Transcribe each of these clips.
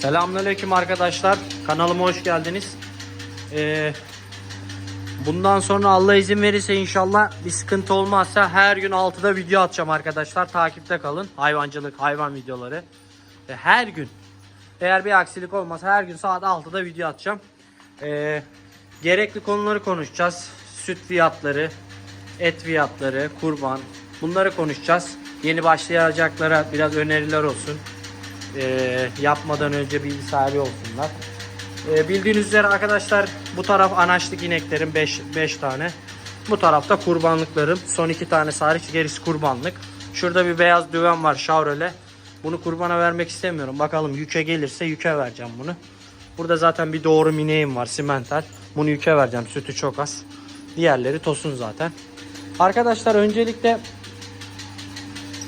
Selamünaleyküm arkadaşlar. Kanalıma hoş geldiniz. Ee, bundan sonra Allah izin verirse inşallah bir sıkıntı olmazsa her gün 6'da video atacağım arkadaşlar. Takipte kalın. Hayvancılık, hayvan videoları. Ee, her gün. Eğer bir aksilik olmazsa her gün saat 6'da video atacağım. Ee, gerekli konuları konuşacağız. Süt fiyatları, et fiyatları, kurban. Bunları konuşacağız. Yeni başlayacaklara biraz öneriler olsun. Ee, yapmadan önce bilgi sahibi olsunlar. Ee, bildiğiniz üzere arkadaşlar bu taraf anaçlık ineklerim 5 5 tane. Bu tarafta kurbanlıklarım. Son iki tane hariç gerisi kurbanlık. Şurada bir beyaz düven var şavrole. Bunu kurbana vermek istemiyorum. Bakalım yüke gelirse yüke vereceğim bunu. Burada zaten bir doğru mineğim var simental. Bunu yüke vereceğim. Sütü çok az. Diğerleri tosun zaten. Arkadaşlar öncelikle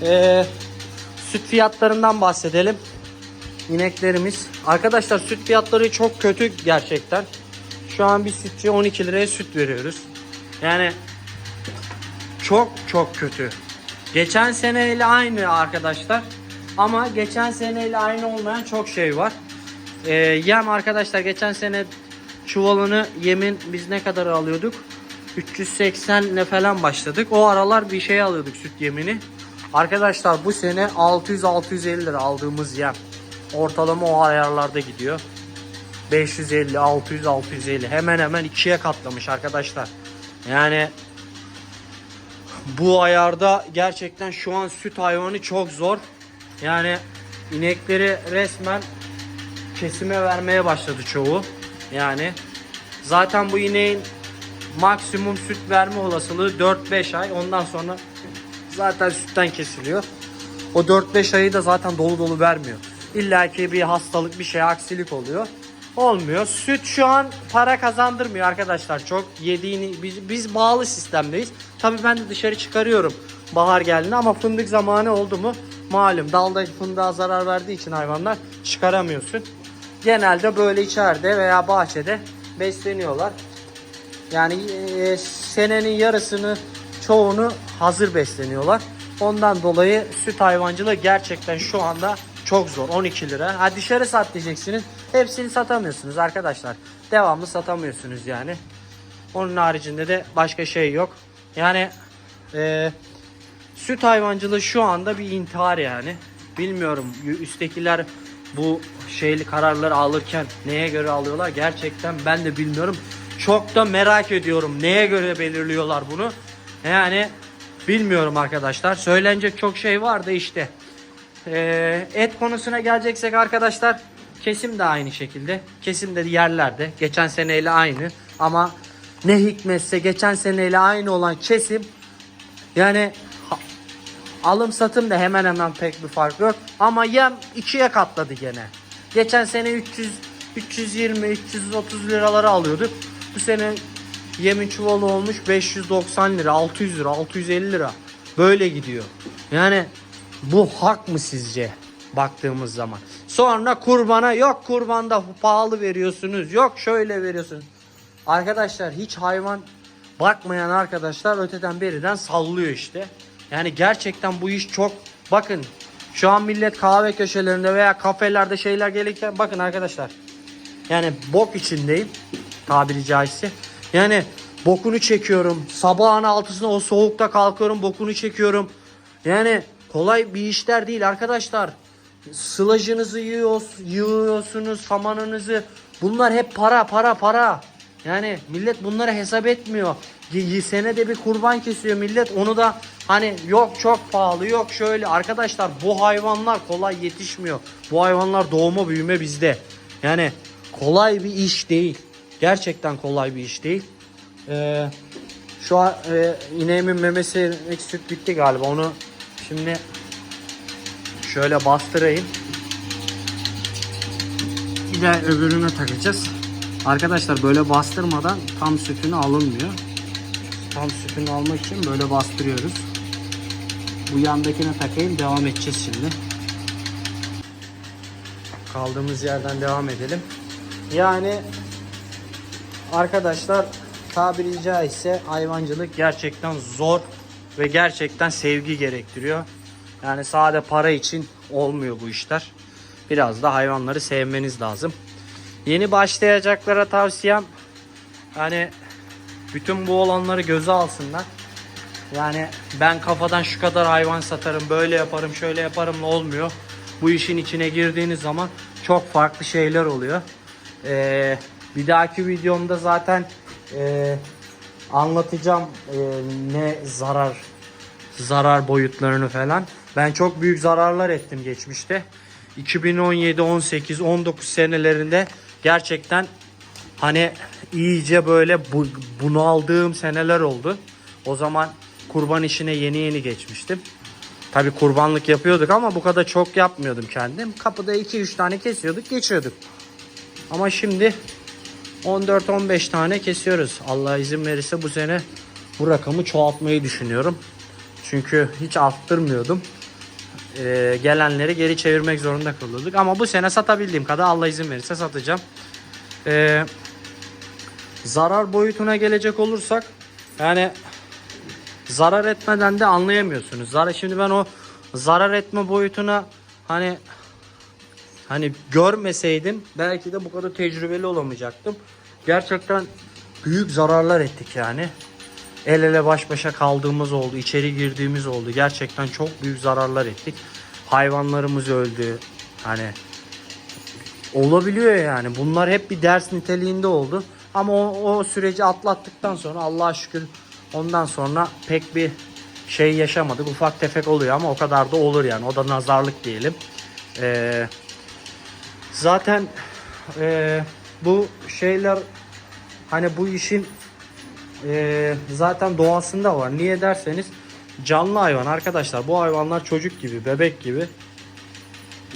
eee, süt fiyatlarından bahsedelim. İneklerimiz. Arkadaşlar süt fiyatları çok kötü gerçekten. Şu an bir sütçüye 12 liraya süt veriyoruz. Yani çok çok kötü. Geçen seneyle aynı arkadaşlar. Ama geçen seneyle aynı olmayan çok şey var. Ee, yem arkadaşlar geçen sene çuvalını yemin biz ne kadar alıyorduk? 380 ne falan başladık. O aralar bir şey alıyorduk süt yemini. Arkadaşlar bu sene 600-650 lira aldığımız yem. Ortalama o ayarlarda gidiyor. 550, 600, 650 hemen hemen ikiye katlamış arkadaşlar. Yani bu ayarda gerçekten şu an süt hayvanı çok zor. Yani inekleri resmen kesime vermeye başladı çoğu. Yani zaten bu ineğin maksimum süt verme olasılığı 4-5 ay. Ondan sonra zaten sütten kesiliyor. O 4-5 ayı da zaten dolu dolu vermiyor. İlla ki bir hastalık bir şey aksilik oluyor. Olmuyor. Süt şu an para kazandırmıyor arkadaşlar. Çok yediğini biz, biz bağlı sistemdeyiz. Tabii ben de dışarı çıkarıyorum bahar geldiğinde ama fındık zamanı oldu mu malum dalda fındığa zarar verdiği için hayvanlar çıkaramıyorsun. Genelde böyle içeride veya bahçede besleniyorlar. Yani e, senenin yarısını çoğunu hazır besleniyorlar. Ondan dolayı süt hayvancılığı gerçekten şu anda çok zor. 12 lira. Ha dışarı sat diyeceksiniz. Hepsini satamıyorsunuz arkadaşlar. Devamlı satamıyorsunuz yani. Onun haricinde de başka şey yok. Yani e, süt hayvancılığı şu anda bir intihar yani. Bilmiyorum üsttekiler bu şeyli kararları alırken neye göre alıyorlar gerçekten ben de bilmiyorum. Çok da merak ediyorum neye göre belirliyorlar bunu. Yani bilmiyorum arkadaşlar. Söylenecek çok şey var da işte. Ee, et konusuna geleceksek arkadaşlar kesim de aynı şekilde. Kesim de yerlerde. Geçen seneyle aynı. Ama ne hikmetse geçen seneyle aynı olan kesim yani alım satım da hemen hemen pek bir fark yok. Ama yem ikiye katladı gene. Geçen sene 300 320 330 liraları alıyorduk. Bu sene yemin çuvalı olmuş 590 lira, 600 lira, 650 lira. Böyle gidiyor. Yani bu hak mı sizce baktığımız zaman? Sonra kurbana yok kurbanda pahalı veriyorsunuz. Yok şöyle veriyorsunuz. Arkadaşlar hiç hayvan bakmayan arkadaşlar öteden beriden sallıyor işte. Yani gerçekten bu iş çok bakın şu an millet kahve köşelerinde veya kafelerde şeyler gelirken bakın arkadaşlar. Yani bok içindeyim tabiri caizse. Yani bokunu çekiyorum. Sabahın altısında o soğukta kalkıyorum bokunu çekiyorum. Yani kolay bir işler değil arkadaşlar. Sılajınızı yiyorsunuz, samanınızı. Bunlar hep para para para. Yani millet bunları hesap etmiyor. Senede bir kurban kesiyor millet. Onu da hani yok çok pahalı yok şöyle. Arkadaşlar bu hayvanlar kolay yetişmiyor. Bu hayvanlar doğma büyüme bizde. Yani kolay bir iş değil. Gerçekten kolay bir iş değil. Ee, şu an e, ineğimin memesi süt bitti galiba. Onu şimdi şöyle bastırayım. Bir de öbürüne takacağız. Arkadaşlar böyle bastırmadan tam sütünü alınmıyor. Tam sütünü almak için böyle bastırıyoruz. Bu yandakine takayım devam edeceğiz şimdi. Kaldığımız yerden devam edelim. Yani arkadaşlar tabiri caizse hayvancılık gerçekten zor ve gerçekten sevgi gerektiriyor. Yani sade para için olmuyor bu işler. biraz da hayvanları sevmeniz lazım. Yeni başlayacaklara tavsiyem hani bütün bu olanları göze alsınlar. Yani ben kafadan şu kadar hayvan satarım, böyle yaparım, şöyle yaparım olmuyor. Bu işin içine girdiğiniz zaman çok farklı şeyler oluyor. Ee, bir dahaki videomda zaten e, anlatacağım e, ne zarar zarar boyutlarını falan. Ben çok büyük zararlar ettim geçmişte. 2017, 18, 19 senelerinde gerçekten hani iyice böyle bu, bunu aldığım seneler oldu. O zaman kurban işine yeni yeni geçmiştim. Tabi kurbanlık yapıyorduk ama bu kadar çok yapmıyordum kendim. Kapıda 2-3 tane kesiyorduk geçiyorduk. Ama şimdi 14-15 tane kesiyoruz. Allah izin verirse bu sene bu rakamı çoğaltmayı düşünüyorum. Çünkü hiç arttırmıyordum. Ee, gelenleri geri çevirmek zorunda kalıyorduk. Ama bu sene satabildiğim kadar Allah izin verirse satacağım. Ee, zarar boyutuna gelecek olursak yani zarar etmeden de anlayamıyorsunuz. Zarar şimdi ben o zarar etme boyutuna hani hani görmeseydim belki de bu kadar tecrübeli olamayacaktım. Gerçekten büyük zararlar ettik yani. El ele baş başa kaldığımız oldu, içeri girdiğimiz oldu. Gerçekten çok büyük zararlar ettik. Hayvanlarımız öldü. Hani olabiliyor yani. Bunlar hep bir ders niteliğinde oldu. Ama o, o süreci atlattıktan sonra Allah'a şükür ondan sonra pek bir şey yaşamadık. Ufak tefek oluyor ama o kadar da olur yani. O da nazarlık diyelim. Ee, zaten e, bu şeyler hani bu işin e, zaten doğasında var. Niye derseniz canlı hayvan arkadaşlar. Bu hayvanlar çocuk gibi, bebek gibi.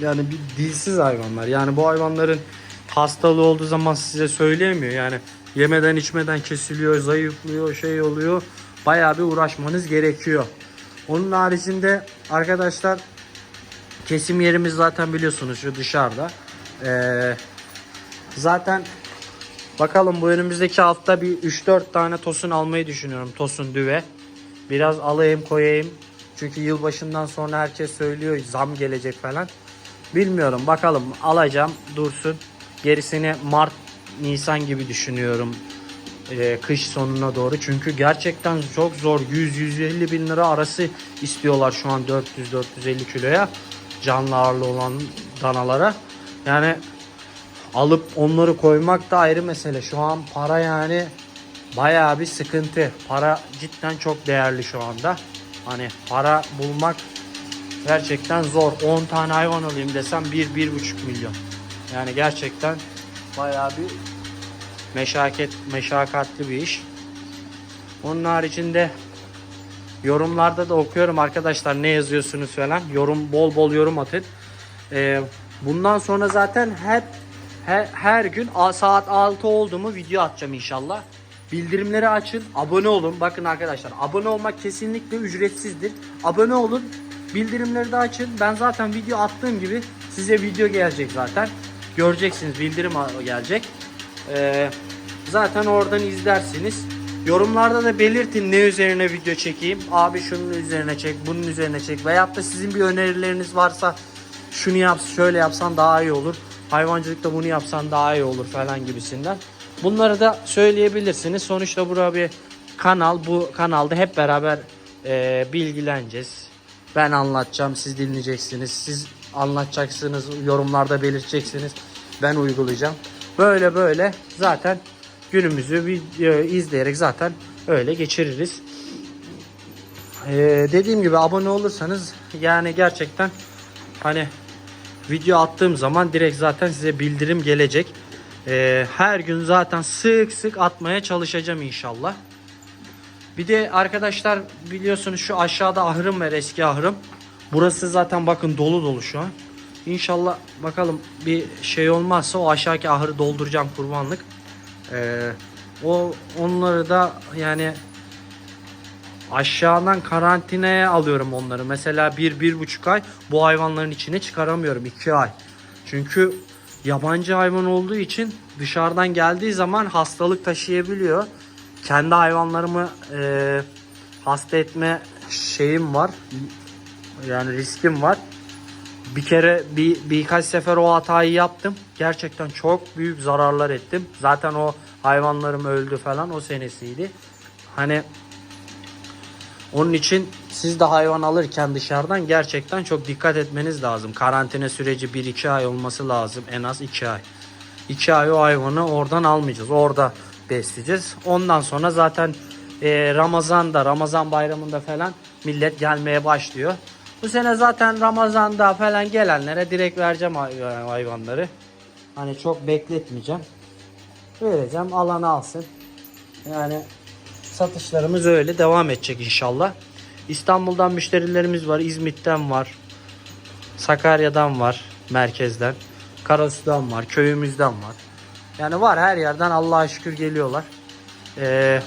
Yani bir dilsiz hayvanlar. Yani bu hayvanların hastalığı olduğu zaman size söyleyemiyor. Yani yemeden içmeden kesiliyor, zayıflıyor, şey oluyor. Bayağı bir uğraşmanız gerekiyor. Onun haricinde arkadaşlar kesim yerimiz zaten biliyorsunuz şu dışarıda. Ee, zaten bakalım bu önümüzdeki hafta bir 3-4 tane tosun almayı düşünüyorum. Tosun düve. Biraz alayım koyayım. Çünkü yılbaşından sonra herkes söylüyor zam gelecek falan. Bilmiyorum bakalım alacağım dursun. Gerisini Mart Nisan gibi düşünüyorum. Ee, kış sonuna doğru. Çünkü gerçekten çok zor. 100-150 bin lira arası istiyorlar şu an 400-450 kiloya. Canlı ağırlı olan danalara. Yani alıp onları koymak da ayrı mesele. Şu an para yani bayağı bir sıkıntı. Para cidden çok değerli şu anda. Hani para bulmak gerçekten zor. 10 tane hayvan alayım desem 1-1,5 milyon. Yani gerçekten bayağı bir meşakkat, meşakkatli bir iş. Onun haricinde yorumlarda da okuyorum arkadaşlar ne yazıyorsunuz falan. Yorum bol bol yorum atın. Ee, bundan sonra zaten hep her, her gün saat 6 oldu mu video atacağım inşallah. Bildirimleri açın, abone olun. Bakın arkadaşlar, abone olmak kesinlikle ücretsizdir. Abone olun, bildirimleri de açın. Ben zaten video attığım gibi size video gelecek zaten. Göreceksiniz, bildirim gelecek. Ee, zaten oradan izlersiniz. Yorumlarda da belirtin ne üzerine video çekeyim. Abi şunun üzerine çek, bunun üzerine çek. Veyahut da sizin bir önerileriniz varsa şunu yap, şöyle yapsan daha iyi olur. Hayvancılıkta bunu yapsan daha iyi olur falan gibisinden. Bunları da söyleyebilirsiniz. Sonuçta buraya bir kanal. Bu kanalda hep beraber e, bilgileneceğiz. Ben anlatacağım, siz dinleyeceksiniz. Siz anlatacaksınız, yorumlarda belirteceksiniz. Ben uygulayacağım. Böyle böyle zaten günümüzü video izleyerek zaten öyle geçiririz. Ee, dediğim gibi abone olursanız yani gerçekten hani video attığım zaman direkt zaten size bildirim gelecek. Ee, her gün zaten sık sık atmaya çalışacağım inşallah. Bir de arkadaşlar biliyorsunuz şu aşağıda ahırım var eski ahırım. Burası zaten bakın dolu dolu şu an. İnşallah bakalım bir şey olmazsa o aşağıki ahırı dolduracağım kurbanlık. Ee, o onları da yani aşağıdan karantinaya alıyorum onları. Mesela bir, bir buçuk ay bu hayvanların içine çıkaramıyorum. iki ay. Çünkü yabancı hayvan olduğu için dışarıdan geldiği zaman hastalık taşıyabiliyor. Kendi hayvanlarımı e, hasta etme şeyim var. Yani riskim var. bir kere bir birkaç sefer o hatayı yaptım. Gerçekten çok büyük zararlar ettim. Zaten o hayvanlarım öldü falan o senesiydi. Hani onun için siz de hayvan alırken dışarıdan gerçekten çok dikkat etmeniz lazım. Karantina süreci 1-2 ay olması lazım. En az 2 ay. 2 ay o hayvanı oradan almayacağız. Orada besleyeceğiz. Ondan sonra zaten e, Ramazan'da, Ramazan bayramında falan millet gelmeye başlıyor. Bu sene zaten Ramazan'da falan gelenlere direkt vereceğim hay- hayvanları. Hani çok bekletmeyeceğim. Vereceğim alan alsın. Yani satışlarımız öyle devam edecek inşallah. İstanbul'dan müşterilerimiz var, İzmit'ten var, Sakarya'dan var, merkezden, Karasu'dan var, köyümüzden var. Yani var her yerden Allah'a şükür geliyorlar. Ee,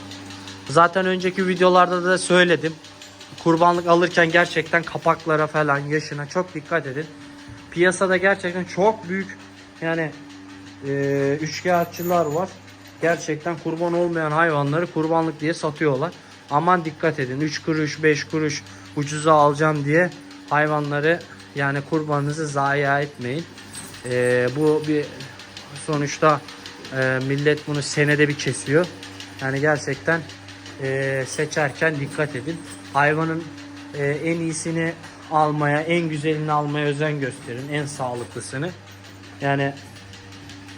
zaten önceki videolarda da söyledim. Kurbanlık alırken gerçekten kapaklara falan yaşına çok dikkat edin. Piyasada gerçekten çok büyük yani e, üçkağıtçılar var. Gerçekten kurban olmayan hayvanları kurbanlık diye satıyorlar. Aman dikkat edin 3 kuruş 5 kuruş ucuza alacağım diye hayvanları yani kurbanınızı zayi etmeyin. E, bu bir sonuçta e, millet bunu senede bir kesiyor. Yani gerçekten e, seçerken dikkat edin. Hayvanın e, en iyisini almaya, en güzelini almaya özen gösterin. En sağlıklısını. Yani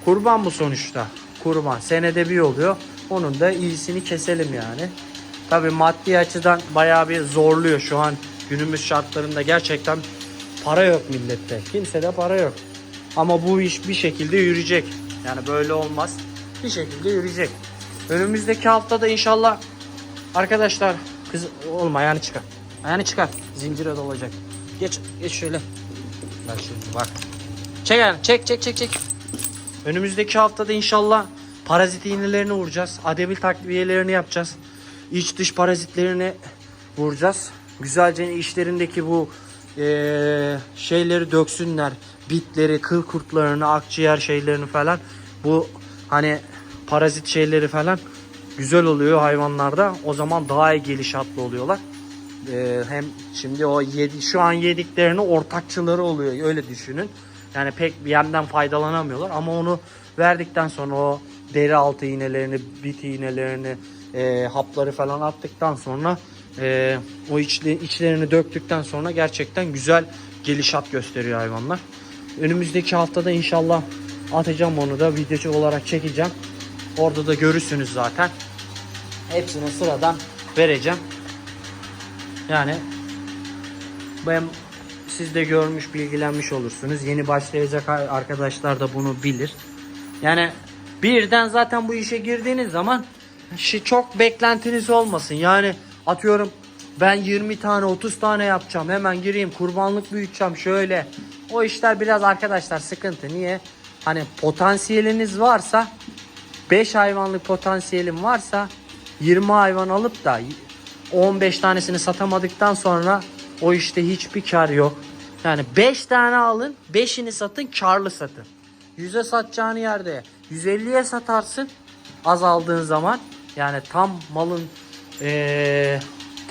kurban bu sonuçta. Kurban. Senede bir oluyor. Onun da iyisini keselim yani. Tabi maddi açıdan bayağı bir zorluyor şu an günümüz şartlarında gerçekten para yok millette. Kimsede para yok. Ama bu iş bir şekilde yürüyecek. Yani böyle olmaz. Bir şekilde yürüyecek. Önümüzdeki haftada inşallah arkadaşlar kız olma ayağını çıkar. Ayağını çıkar. Zincire dolacak. Geç geç şöyle. Bak şimdi bak. Çek ayağını. Çek çek çek çek. Önümüzdeki haftada inşallah parazit iğnelerini vuracağız. Adebil takviyelerini yapacağız. İç dış parazitlerini vuracağız. Güzelce işlerindeki bu eee, şeyleri döksünler. Bitleri, kıl kurtlarını, akciğer şeylerini falan. Bu hani parazit şeyleri falan güzel oluyor hayvanlarda. O zaman daha iyi gelişatlı oluyorlar. Ee, hem şimdi o yedi, şu an yediklerini ortakçıları oluyor öyle düşünün. Yani pek bir yemden faydalanamıyorlar ama onu verdikten sonra o deri altı iğnelerini, bit iğnelerini, e, hapları falan attıktan sonra e, o içli, içlerini döktükten sonra gerçekten güzel gelişat gösteriyor hayvanlar. Önümüzdeki haftada inşallah atacağım onu da videocu olarak çekeceğim. Orada da görürsünüz zaten. Hepsini sıradan vereceğim. Yani ben siz de görmüş bilgilenmiş olursunuz. Yeni başlayacak arkadaşlar da bunu bilir. Yani birden zaten bu işe girdiğiniz zaman çok beklentiniz olmasın. Yani atıyorum ben 20 tane 30 tane yapacağım. Hemen gireyim kurbanlık büyüteceğim şöyle. O işler biraz arkadaşlar sıkıntı. Niye? Hani potansiyeliniz varsa 5 hayvanlık potansiyelim varsa 20 hayvan alıp da 15 tanesini satamadıktan sonra o işte hiçbir kar yok. Yani 5 tane alın, 5'ini satın, karlı satın. 100'e satacağını yerde 150'ye satarsın az aldığın zaman. Yani tam malın eee,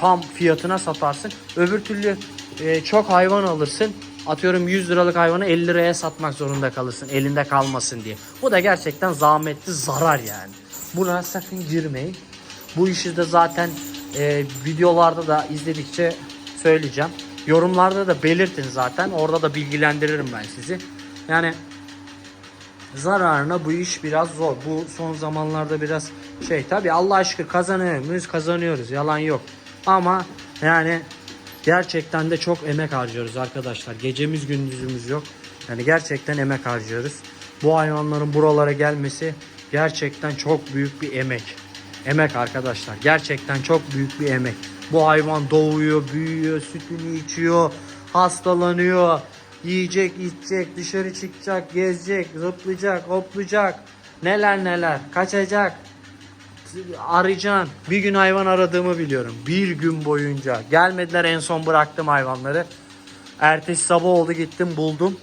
tam fiyatına satarsın. Öbür türlü eee, çok hayvan alırsın. Atıyorum 100 liralık hayvanı 50 liraya satmak zorunda kalırsın. Elinde kalmasın diye. Bu da gerçekten zahmetli zarar yani. Buna sakın girmeyin. Bu işi de zaten e, videolarda da izledikçe söyleyeceğim. Yorumlarda da belirtin zaten. Orada da bilgilendiririm ben sizi. Yani zararına bu iş biraz zor. Bu son zamanlarda biraz şey tabi Allah aşkına kazanıyor muyuz? Kazanıyoruz. Yalan yok. Ama yani gerçekten de çok emek harcıyoruz arkadaşlar. Gecemiz gündüzümüz yok. Yani gerçekten emek harcıyoruz. Bu hayvanların buralara gelmesi gerçekten çok büyük bir emek. Emek arkadaşlar. Gerçekten çok büyük bir emek. Bu hayvan doğuyor, büyüyor, sütünü içiyor, hastalanıyor. Yiyecek, içecek, dışarı çıkacak, gezecek, zıplayacak, hoplayacak. Neler neler, kaçacak. Arayacaksın. Bir gün hayvan aradığımı biliyorum. Bir gün boyunca. Gelmediler en son bıraktım hayvanları. Ertesi sabah oldu gittim buldum.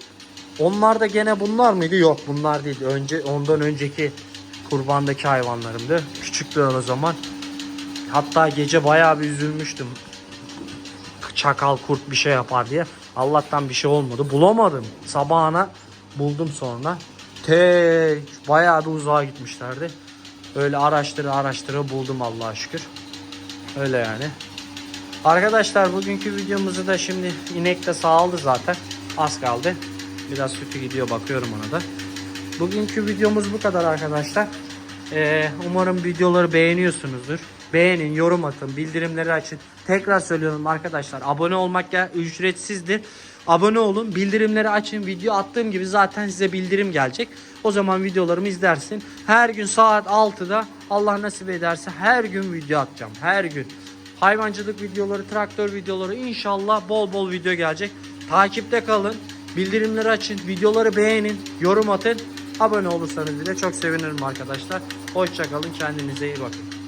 Onlar da gene bunlar mıydı? Yok bunlar değil. Önce ondan önceki kurbandaki hayvanlarımdı. Küçüktüler o zaman. Hatta gece bayağı bir üzülmüştüm. Çakal kurt bir şey yapar diye. Allah'tan bir şey olmadı. Bulamadım. Sabahına buldum sonra. Tek bayağı da uzağa gitmişlerdi. Öyle araştıra araştıra buldum Allah'a şükür. Öyle yani. Arkadaşlar bugünkü videomuzu da şimdi inek de sağladı zaten. Az kaldı. Biraz sütü gidiyor bakıyorum ona da. Bugünkü videomuz bu kadar arkadaşlar. Ee, umarım videoları beğeniyorsunuzdur. Beğenin, yorum atın, bildirimleri açın. Tekrar söylüyorum arkadaşlar. Abone olmak ya ücretsizdir. Abone olun, bildirimleri açın. Video attığım gibi zaten size bildirim gelecek. O zaman videolarımı izlersin. Her gün saat 6'da Allah nasip ederse her gün video atacağım. Her gün. Hayvancılık videoları, traktör videoları inşallah bol bol video gelecek. Takipte kalın. Bildirimleri açın. Videoları beğenin. Yorum atın. Abone olursanız bile çok sevinirim arkadaşlar. Hoşçakalın. Kendinize iyi bakın.